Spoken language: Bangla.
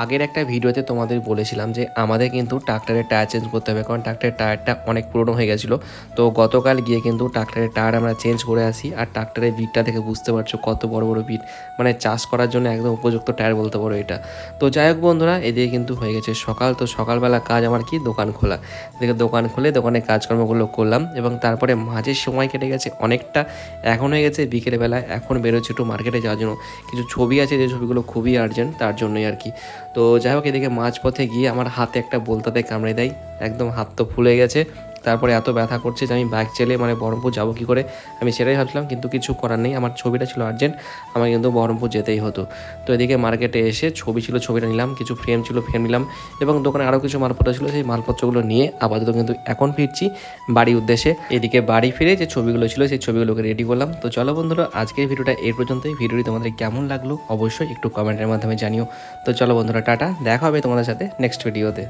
আগের একটা ভিডিওতে তোমাদের বলেছিলাম যে আমাদের কিন্তু ট্রাক্টরের টায়ার চেঞ্জ করতে হবে, কারণ ট্রাক্টরের টায়ারটা অনেক পুরনো হয়ে গেছিল। তো গতকাল গিয়ে কিন্তু ট্রাক্টরের টায়ার আমরা চেঞ্জ করে আসি, আর ট্রাক্টরের বিটটা থেকে বুঝতে পারছ কত বড় বড় বিট। মানে চাষ করার জন্য একদম উপযুক্ত টায়ার বলতে পারো এটা। তো যাই হোক বন্ধুরা, এদিকে কিন্তু হয়ে গেছে সকাল। তো সকালবেলা কাজ আমার কি? দোকান খোলা। এদিকে দোকান খুলে দোকানে কাজকর্মগুলো করলাম এবং তারপরে মাঝের সময় কেটে গেছে অনেকটা। এখন হয়ে গেছে বিকেলবেলা এখন বেরোচ্ছি একটু মার্কেটে যাওয়ার জন্য। কিছু ছবি আছে, যে ছবিগুলো খুবই আর্জেন্ট তার জন্যই আর কি। তো যাই হোক, এদিকে মাঝপথে গিয়ে আমার হাতে একটা বলতাতে কামড়ে দেয়। একদম হাত তো ফুলে গেছে। তারপরে এত ব্যথা করছে যে আমি বাইক চেলে মানে বহরমপুর যাব কী করে? আমি সেটাই ভাবছিলাম, কিন্তু কিছু করার নেই। আমার ছবিটা ছিল আর্জেন্ট আমাকে কিন্তু বহরমপুর যেতেই হতো। তো এদিকে মার্কেটে এসে ছবি ছিল, ছবিটা নিলাম, কিছু ফ্রেম ছিল ফ্রেম নিলাম এবং দোকানে আরও কিছু মালপত্র ছিল। সেই মালপত্রগুলো নিয়ে আপাতত কিন্তু এখন ফিরছি বাড়ির উদ্দেশ্যে। এদিকে বাড়ি ফিরে যে ছবিগুলো ছিল, সেই ছবিগুলোকে রেডি করলাম। তো চলো বন্ধুরা, আজকের ভিডিওটা এই পর্যন্তই। ভিডিওটি তোমাদের কেমন লাগল অবশ্যই একটু কমেন্টের মাধ্যমে জানিও। তো চলো বন্ধুরা, টাটা। দেখা হবে তোমাদের সাথে নেক্সট ভিডিওতে